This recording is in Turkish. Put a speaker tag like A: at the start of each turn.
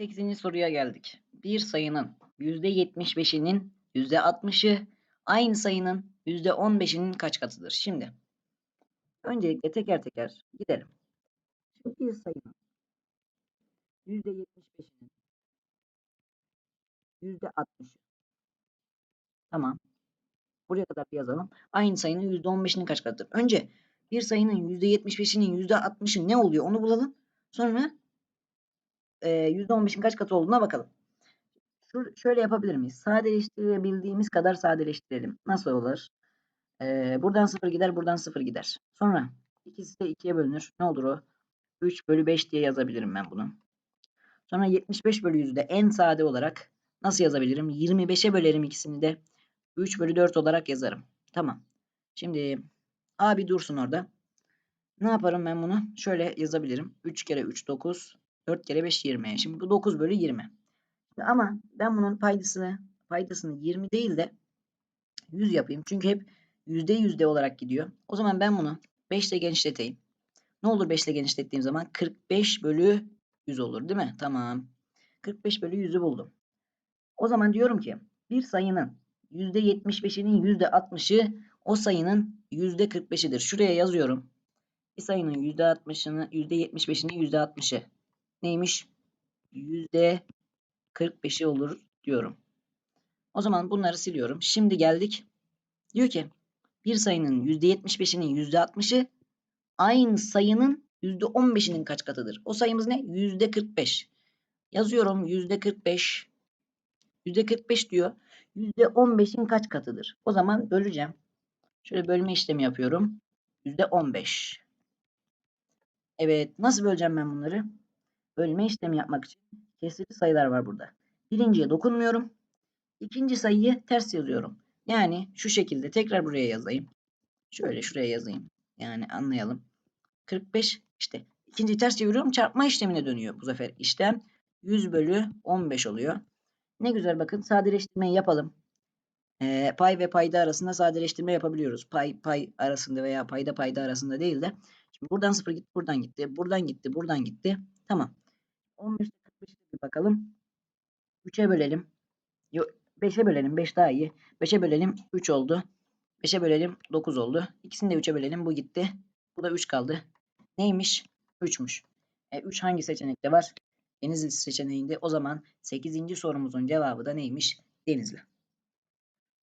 A: 8. soruya geldik. Bir sayının %75'inin %60'ı aynı sayının %15'inin kaç katıdır? Şimdi öncelikle teker teker gidelim. Şimdi bir sayının %75'inin %60'ı Tamam. Buraya kadar yazalım. Aynı sayının %15'inin kaç katıdır? Önce bir sayının %75'inin %60'ı ne oluyor onu bulalım. Sonra e, %15'in kaç katı olduğuna bakalım. Şu, şöyle yapabilir miyiz? Sadeleştirebildiğimiz kadar sadeleştirelim. Nasıl olur? Buradan 0 gider, buradan 0 gider. Sonra ikisi de 2'ye bölünür. Ne olur o? 3 bölü 5 diye yazabilirim ben bunu. Sonra 75 bölü 100'de en sade olarak nasıl yazabilirim? 25'e bölerim ikisini de. 3 bölü 4 olarak yazarım. Tamam. Şimdi A bir dursun orada. Ne yaparım ben bunu? Şöyle yazabilirim. 3 kere 3 9. 4 kere 5 20. Şimdi bu 9 bölü 20. Ama ben bunun paydasını paydasını 20 değil de 100 yapayım. Çünkü hep yüzde yüzde olarak gidiyor. O zaman ben bunu 5 ile genişleteyim. Ne olur 5 ile genişlettiğim zaman 45 bölü 100 olur değil mi? Tamam. 45 bölü 100'ü buldum. O zaman diyorum ki bir sayının %75'inin %60'ı o sayının %45'idir. Şuraya yazıyorum. Bir sayının %60'ını %75'inin %60'ı neymiş? %45'i olur diyorum. O zaman bunları siliyorum. Şimdi geldik. Diyor ki bir sayının %75'inin %60'ı aynı sayının %15'inin kaç katıdır? O sayımız ne? %45. Yazıyorum %45. %45 diyor. %15'in kaç katıdır? O zaman böleceğim. Şöyle bölme işlemi yapıyorum. %15. Evet. Nasıl böleceğim ben bunları? Bölme işlemi yapmak için kesirli sayılar var burada. Birinciye dokunmuyorum. İkinci sayıyı ters yazıyorum. Yani şu şekilde tekrar buraya yazayım. Şöyle şuraya yazayım. Yani anlayalım. 45 işte ikinci ters çeviriyorum çarpma işlemine dönüyor bu sefer işlem. 100 bölü 15 oluyor. Ne güzel bakın sadeleştirmeyi yapalım. Ee, pay ve payda arasında sadeleştirme yapabiliyoruz. Pay pay arasında veya payda payda arasında değil de. Şimdi buradan 0 gitti buradan gitti. Buradan gitti buradan gitti. Tamam. 15 45'e bir bakalım. 3'e bölelim. Yok 5'e bölelim. 5 daha iyi. 5'e bölelim. 3 oldu. 5'e bölelim. 9 oldu. İkisini de 3'e bölelim. Bu gitti. Bu da 3 kaldı. Neymiş? 3'müş. E, 3 hangi seçenekte var? Denizli seçeneğinde. O zaman 8. sorumuzun cevabı da neymiş? Denizli.